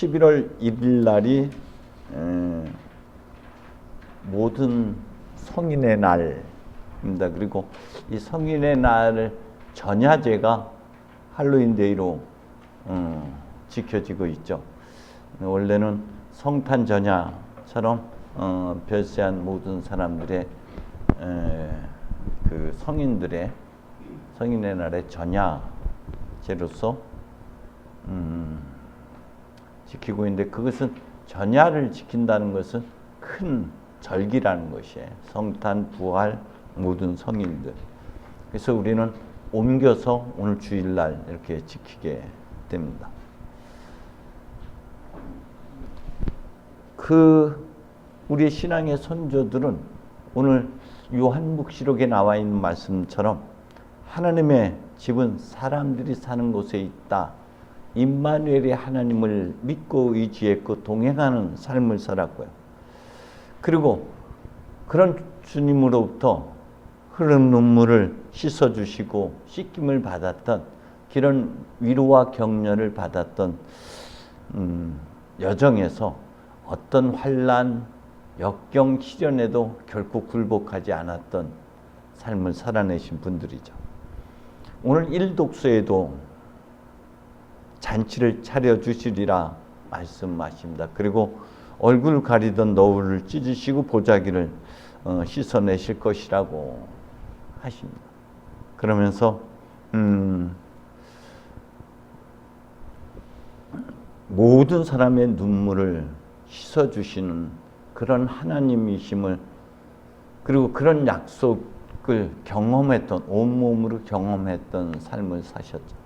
11월 1일 날이 에, 모든 성인의 날입니다. 그리고 이 성인의 날을 전야제가 할로윈 데이로 음, 지켜지고 있죠. 원래는 성탄 전야처럼 어, 별세한 모든 사람들의 에, 그 성인들의 성인의 날의 전야제로서 음, 지키고 있는데 그것은 전야를 지킨다는 것은 큰 절기라는 것이에요. 성탄, 부활, 모든 성인들. 그래서 우리는 옮겨서 오늘 주일날 이렇게 지키게 됩니다. 그 우리 신앙의 선조들은 오늘 요한묵시록에 나와 있는 말씀처럼 하나님의 집은 사람들이 사는 곳에 있다. 임마누엘의 하나님을 믿고 의지했고 동행하는 삶을 살았고요. 그리고 그런 주님으로부터 흐르는 눈물을 씻어 주시고 씻김을 받았던 그런 위로와 격려를 받았던 음, 여정에서 어떤 환란, 역경, 시련에도 결코 굴복하지 않았던 삶을 살아내신 분들이죠. 오늘 일독서에도 잔치를 차려 주시리라 말씀하십니다. 그리고 얼굴 가리던 너울을 찢으시고 보자기를 어, 씻어내실 것이라고 하십니다. 그러면서 음, 모든 사람의 눈물을 씻어 주시는 그런 하나님이심을 그리고 그런 약속을 경험했던 온몸으로 경험했던 삶을 사셨죠.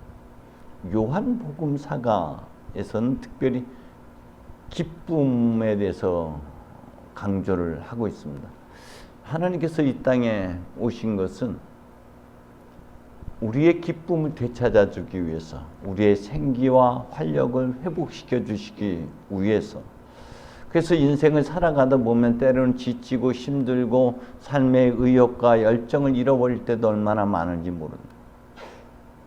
요한복음사가에서는 특별히 기쁨에 대해서 강조를 하고 있습니다. 하나님께서 이 땅에 오신 것은 우리의 기쁨을 되찾아 주기 위해서, 우리의 생기와 활력을 회복시켜 주시기 위해서. 그래서 인생을 살아가다 보면 때로는 지치고 힘들고 삶의 의욕과 열정을 잃어버릴 때도 얼마나 많은지 모른다.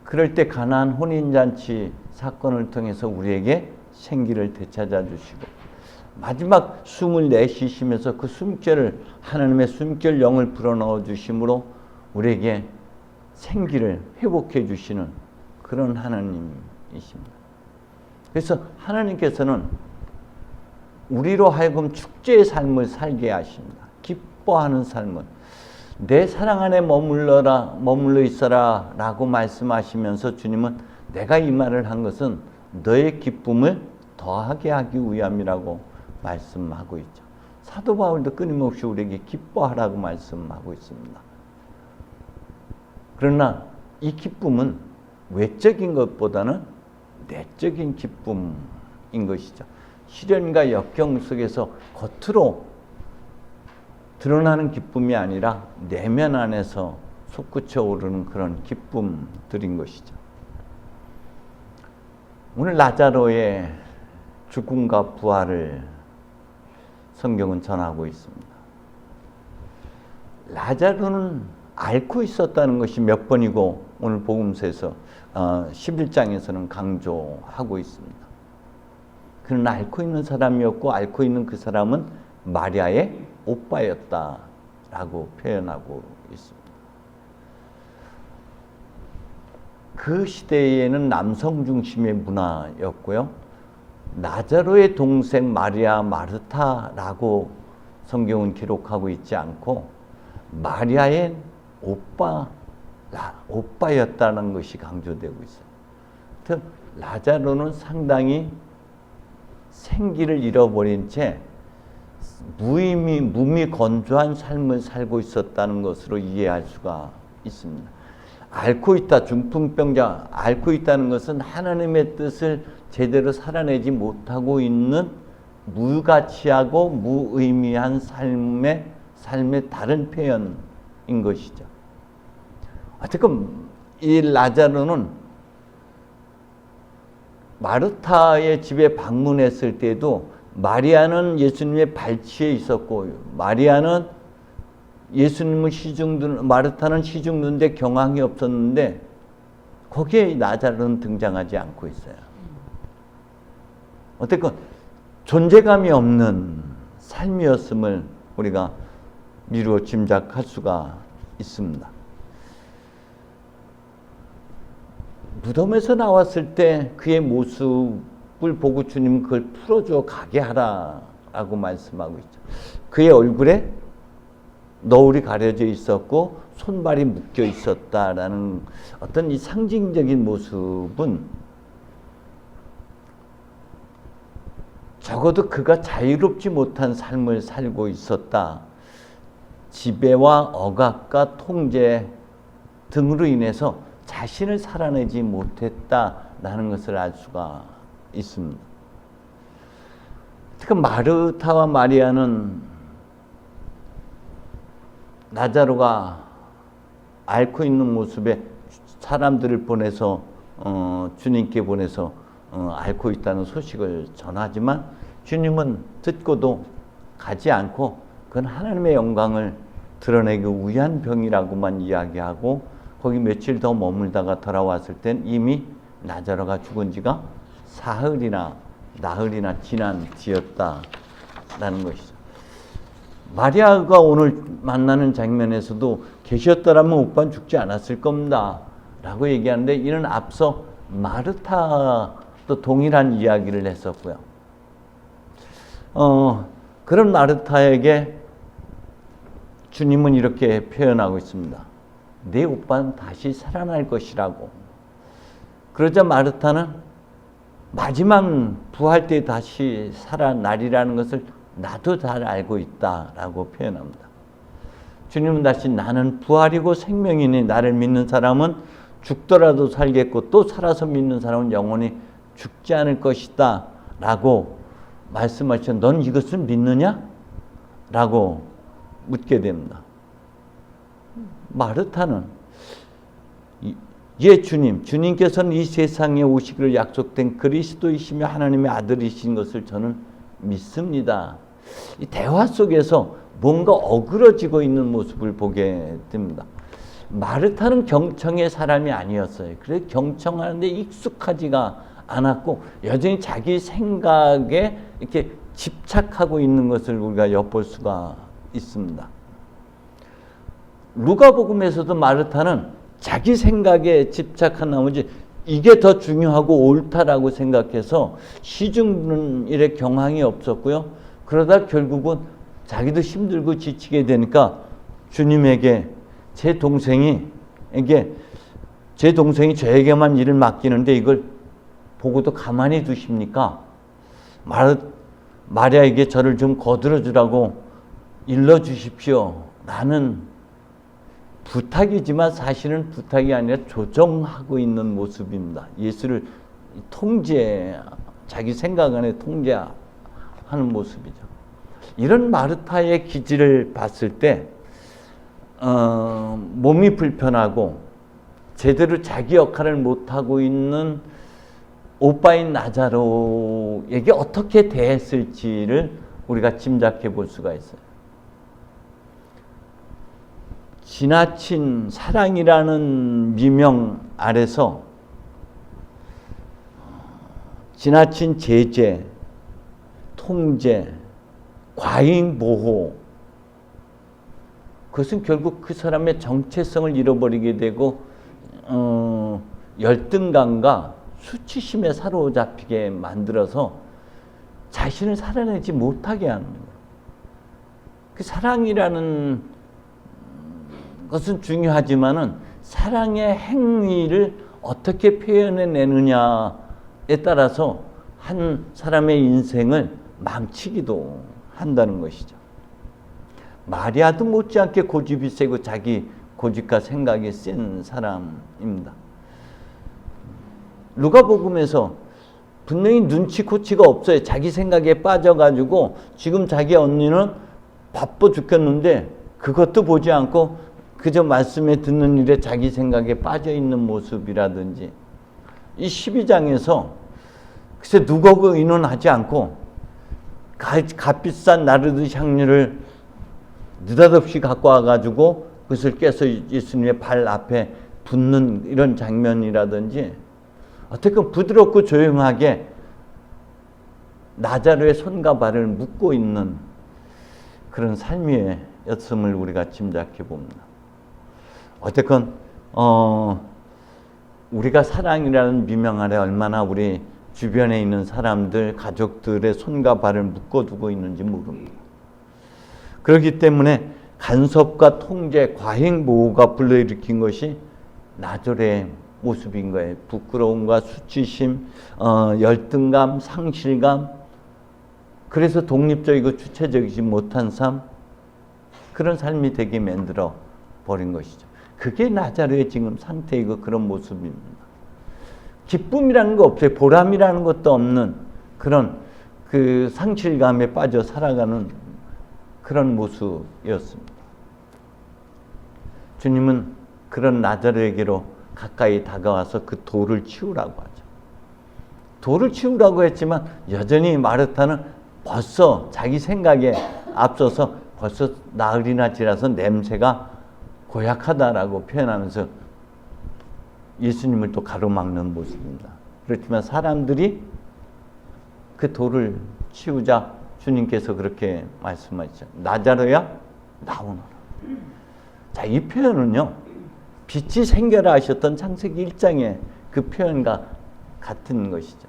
그럴 때 가난 혼인잔치 사건을 통해서 우리에게 생기를 되찾아 주시고 마지막 숨을 내쉬시면서 그 숨결을 하나님의 숨결 영을 불어넣어 주심으로 우리에게 생기를 회복해 주시는 그런 하나님이십니다. 그래서 하나님께서는 우리로 하여금 축제의 삶을 살게 하십니다. 기뻐하는 삶을 내 사랑 안에 머물러라 머물러 있어라 라고 말씀하시면서 주님은 내가 이 말을 한 것은 너의 기쁨을 더하게 하기 위함이라고 말씀하고 있죠. 사도 바울도 끊임없이 우리에게 기뻐하라고 말씀하고 있습니다. 그러나 이 기쁨은 외적인 것보다는 내적인 기쁨인 것이죠. 시련과 역경 속에서 겉으로 드러나는 기쁨이 아니라 내면 안에서 솟구쳐 오르는 그런 기쁨들인 것이죠. 오늘 라자로의 죽음과 부활을 성경은 전하고 있습니다. 라자로는 앓고 있었다는 것이 몇 번이고 오늘 복음서에서 어, 11장에서는 강조하고 있습니다. 그는 앓고 있는 사람이었고 앓고 있는 그 사람은 마리아의 오빠였다라고 표현하고 있습니다. 그 시대에는 남성 중심의 문화였고요. 나자로의 동생 마리아 마르타라고 성경은 기록하고 있지 않고 마리아의 오빠 오빠였다는 것이 강조되고 있어요. 즉 라자로는 상당히 생기를 잃어버린 채 무의미 무미 건조한 삶을 살고 있었다는 것으로 이해할 수가 있습니다. 앓고 있다 중풍병자 앓고 있다는 것은 하나님의 뜻을 제대로 살아내지 못하고 있는 무가치하고 무의미한 삶의 삶의 다른 표현인 것이죠. 어쨌든 이 라자로는 마르타의 집에 방문했을 때도 마리아는 예수님의 발치에 있었고 마리아는 예수님은 시중든 마르타는 시중든데 경황이 없었는데 거기에 나자로는 등장하지 않고 있어요. 어쨌건 존재감이 없는 삶이었음을 우리가 미루어 짐작할 수가 있습니다. 무덤에서 나왔을 때 그의 모습 을 보고 주님 그걸 풀어줘 가게 하라라고 말씀하고 있죠. 그의 얼굴에 너울이 가려져 있었고 손발이 묶여 있었다라는 어떤 이 상징적인 모습은 적어도 그가 자유롭지 못한 삶을 살고 있었다. 지배와 억압과 통제 등으로 인해서 자신을 살아내지 못했다라는 것을 알 수가 있습니다. 특히 마르타와 마리아는 나자로가 앓고 있는 모습에 사람들을 보내서 어, 주님께 보내서 어, 앓고 있다는 소식을 전하지만 주님은 듣고도 가지 않고 그건 하나님의 영광을 드러내기 위한 병이라고만 이야기하고 거기 며칠 더 머물다가 돌아왔을 땐 이미 나자로가 죽은 지가 사흘이나 나흘이나 지난 뒤였다라는 것이죠. 마리아가 오늘 만나는 장면에서도 계셨더라면 오빠는 죽지 않았을 겁니다. 라고 얘기하는데 이는 앞서 마르타도 동일한 이야기를 했었고요. 어, 그런 마르타에게 주님은 이렇게 표현하고 있습니다. 내 오빠는 다시 살아날 것이라고. 그러자 마르타는 마지막 부활 때 다시 살아나리라는 것을 나도 잘 알고 있다라고 표현합니다. 주님은 다시 나는 부활이고 생명이니 나를 믿는 사람은 죽더라도 살겠고 또 살아서 믿는 사람은 영원히 죽지 않을 것이다 라고 말씀하셔 넌 이것을 믿느냐? 라고 묻게 됩니다. 마르타는 예 주님, 주님께서는 이 세상에 오시기를 약속된 그리스도이시며 하나님의 아들이신 것을 저는 믿습니다. 이 대화 속에서 뭔가 어그러지고 있는 모습을 보게 됩니다. 마르타는 경청의 사람이 아니었어요. 그래 경청하는데 익숙하지가 않았고 여전히 자기 생각에 이렇게 집착하고 있는 것을 우리가 엿볼 수가 있습니다. 루가복음에서도 마르타는 자기 생각에 집착한 나머지 이게 더 중요하고 옳다라고 생각해서 시중 일에 경황이 없었고요. 그러다 결국은 자기도 힘들고 지치게 되니까 주님에게 제 동생이 이게 제 동생이 저에게만 일을 맡기는데 이걸 보고도 가만히 두십니까? 말, 마리아에게 저를 좀 거들어 주라고 일러 주십시오. 나는 부탁이지만 사실은 부탁이 아니라 조정하고 있는 모습입니다. 예수를 통제, 자기 생각 안에 통제하는 모습이죠. 이런 마르타의 기질을 봤을 때, 어, 몸이 불편하고 제대로 자기 역할을 못하고 있는 오빠인 나자로에게 어떻게 대했을지를 우리가 짐작해 볼 수가 있어요. 지나친 사랑이라는 미명 아래서 지나친 제재, 통제, 과잉 보호 그것은 결국 그 사람의 정체성을 잃어버리게 되고 어, 열등감과 수치심에 사로잡히게 만들어서 자신을 살아내지 못하게 하는 거예요. 그 사랑이라는 것은 중요하지만은 사랑의 행위를 어떻게 표현해 내느냐에 따라서 한 사람의 인생을 망치기도 한다는 것이죠. 마리아도 못지않게 고집이 세고 자기 고집과 생각이 센 사람입니다. 누가복음에서 분명히 눈치 코치가 없어요. 자기 생각에 빠져가지고 지금 자기 언니는 바빠 죽겠는데 그것도 보지 않고 그저 말씀에 듣는 일에 자기 생각에 빠져 있는 모습이라든지 이 12장에서 글쎄 누구고 의논하지 않고 값비싼 나르드 향료를 느닷없이 갖고 와가지고 그것을 깨서 예수님의 발 앞에 붓는 이런 장면이라든지 어떻게 부드럽고 조용하게 나자로의 손과 발을 묶고 있는 그런 삶이었음을 우리가 짐작해 봅니다. 어쨌건 어, 우리가 사랑이라는 미명 아래 얼마나 우리 주변에 있는 사람들, 가족들의 손과 발을 묶어두고 있는지 모릅니다. 그렇기 때문에 간섭과 통제, 과잉 보호가 불러일으킨 것이 나절의 모습인 거예요. 부끄러움과 수치심, 어, 열등감, 상실감. 그래서 독립적이고 주체적이지 못한 삶, 그런 삶이 되게 만들어 버린 것이죠. 그게 나자르의 지금 상태이고 그런 모습입니다. 기쁨이라는 거 없어요. 보람이라는 것도 없는 그런 그 상실감에 빠져 살아가는 그런 모습이었습니다. 주님은 그런 나자르에게로 가까이 다가와서 그 돌을 치우라고 하죠. 돌을 치우라고 했지만 여전히 마르타는 벌써 자기 생각에 앞서서 벌써 나흘이나 지나서 냄새가 고약하다라고 표현하면서 예수님을 또 가로막는 모습입니다. 그렇지만 사람들이 그 돌을 치우자 주님께서 그렇게 말씀하시죠. 나자로야 나오너라. 자, 이 표현은요. 빛이 생겨라 하셨던 창세기 1장의 그 표현과 같은 것이죠.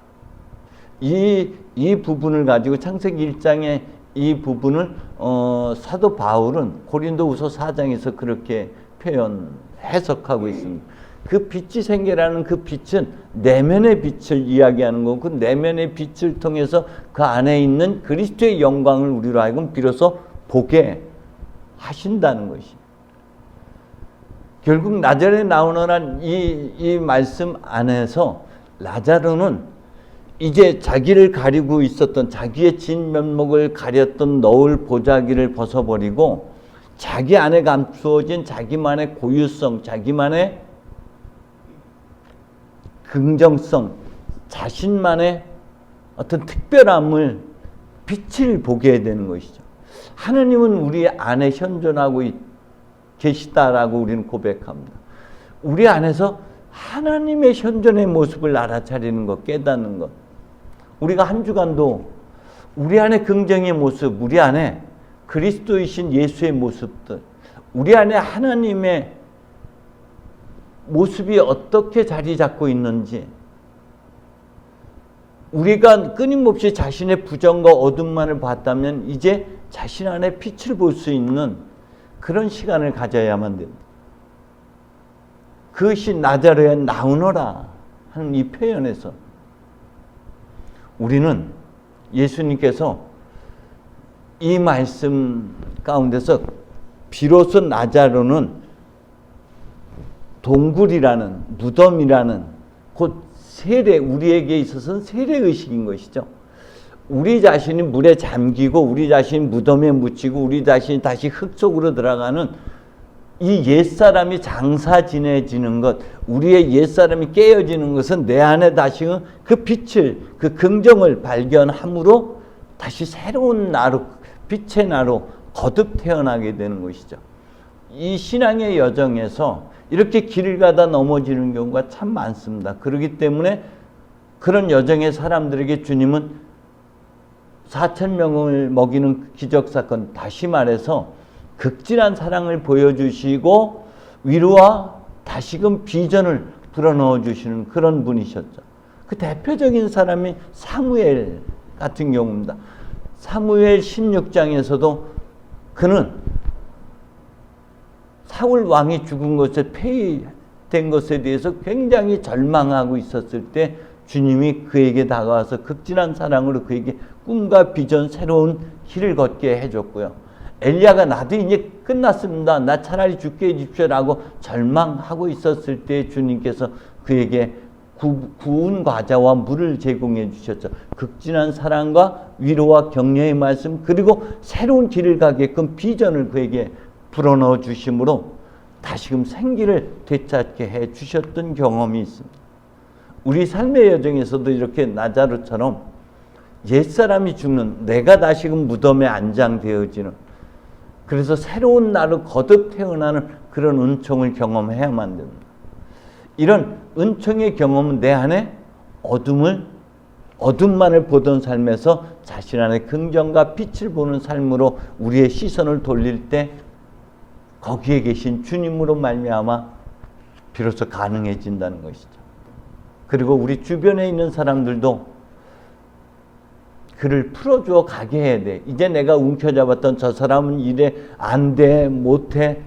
이, 이 부분을 가지고 창세기 1장의 이 부분을 어, 사도 바울은 고린도후서 4장에서 그렇게 표현 해석하고 있습니다. 그 빛이 생겨라는 그 빛은 내면의 빛을 이야기하는 거고 그 내면의 빛을 통해서 그 안에 있는 그리스도의 영광을 우리로 하여금 비로소 보게 하신다는 것이. 결국 나자레 나오너란 이, 이 말씀 안에서 라자로는 이제 자기를 가리고 있었던 자기의 진면목을 가렸던 너울 보자기를 벗어버리고 자기 안에 감추어진 자기만의 고유성, 자기만의 긍정성, 자신만의 어떤 특별함을 빛을 보게 되는 것이죠. 하나님은 우리 안에 현존하고 계시다라고 우리는 고백합니다. 우리 안에서 하나님의 현존의 모습을 알아차리는 것, 깨닫는 것. 우리가 한 주간도 우리 안에 긍정의 모습, 우리 안에 그리스도이신 예수의 모습들, 우리 안에 하나님의 모습이 어떻게 자리 잡고 있는지, 우리가 끊임없이 자신의 부정과 어둠만을 봤다면 이제 자신 안에 빛을 볼 수 있는 그런 시간을 가져야만 됩니다. 그것이 나자로에 나오너라 하는 이 표현에서 우리는 예수님께서 이 말씀 가운데서 비로소 나자로는 동굴이라는 무덤이라는 곧 세례 우리에게 있어서는 세례 의식인 것이죠. 우리 자신이 물에 잠기고 우리 자신이 무덤에 묻히고 우리 자신이 다시 흙 속으로 들어가는 이 옛사람이 장사 지내지는 것, 우리의 옛사람이 깨어지는 것은 내 안에 다시금 그 빛을, 그 긍정을 발견함으로 다시 새로운 나로, 빛의 나로 거듭 태어나게 되는 것이죠. 이 신앙의 여정에서 이렇게 길을 가다 넘어지는 경우가 참 많습니다. 그렇기 때문에 그런 여정의 사람들에게 주님은 4천 명을 먹이는 기적 사건 다시 말해서 극진한 사랑을 보여주시고 위로와 다시금 비전을 불어넣어 주시는 그런 분이셨죠. 그 대표적인 사람이 사무엘 같은 경우입니다. 사무엘 16장에서도 그는 사울 왕이 죽은 것에 폐위된 것에 대해서 굉장히 절망하고 있었을 때 주님이 그에게 다가와서 극진한 사랑으로 그에게 꿈과 비전 새로운 길을 걷게 해줬고요. 엘리야가 나도 이제 끝났습니다. 나 차라리 죽게 해주십시오라고 절망하고 있었을 때 주님께서 그에게 구, 구운 과자와 물을 제공해 주셨죠. 극진한 사랑과 위로와 격려의 말씀 그리고 새로운 길을 가게끔 비전을 그에게 불어넣어 주심으로 다시금 생기를 되찾게 해 주셨던 경험이 있습니다. 우리 삶의 여정에서도 이렇게 나자로처럼 옛사람이 죽는 내가 다시금 무덤에 안장되어지는 그래서 새로운 나로 거듭 태어나는 그런 은총을 경험해야만 됩니다. 이런 은총의 경험은 내 안에 어둠을 어둠만을 보던 삶에서 자신 안에 긍정과 빛을 보는 삶으로 우리의 시선을 돌릴 때 거기에 계신 주님으로 말미암아 비로소 가능해진다는 것이죠. 그리고 우리 주변에 있는 사람들도 그를 풀어주어 가게 해야 돼. 이제 내가 움켜잡았던 저 사람은 이래 안 돼, 못 해.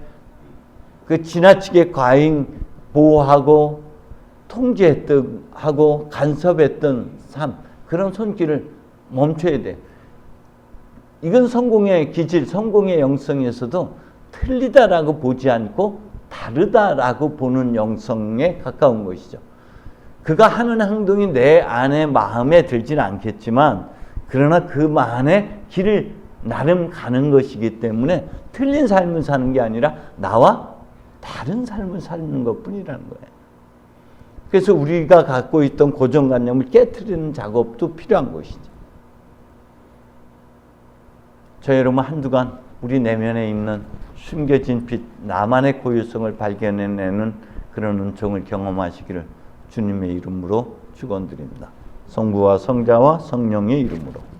그 지나치게 과잉 보호하고 통제했던 하고 간섭했던 삶 그런 손길을 멈춰야 돼. 이건 성공의 기질, 성공의 영성에서도 틀리다라고 보지 않고 다르다라고 보는 영성에 가까운 것이죠. 그가 하는 행동이 내 안에 마음에 들진 않겠지만 그러나 그 안에 길을 나름 가는 것이기 때문에 틀린 삶을 사는 게 아니라 나와 다른 삶을 사는 것 뿐이라는 거예요. 그래서 우리가 갖고 있던 고정관념을 깨뜨리는 작업도 필요한 것이죠. 저 여러분 한두간 우리 내면에 있는 숨겨진 빛, 나만의 고유성을 발견해내는 그런 은총을 경험하시기를 주님의 이름으로 축원드립니다. 성부와 성자와 성령의 이름으로.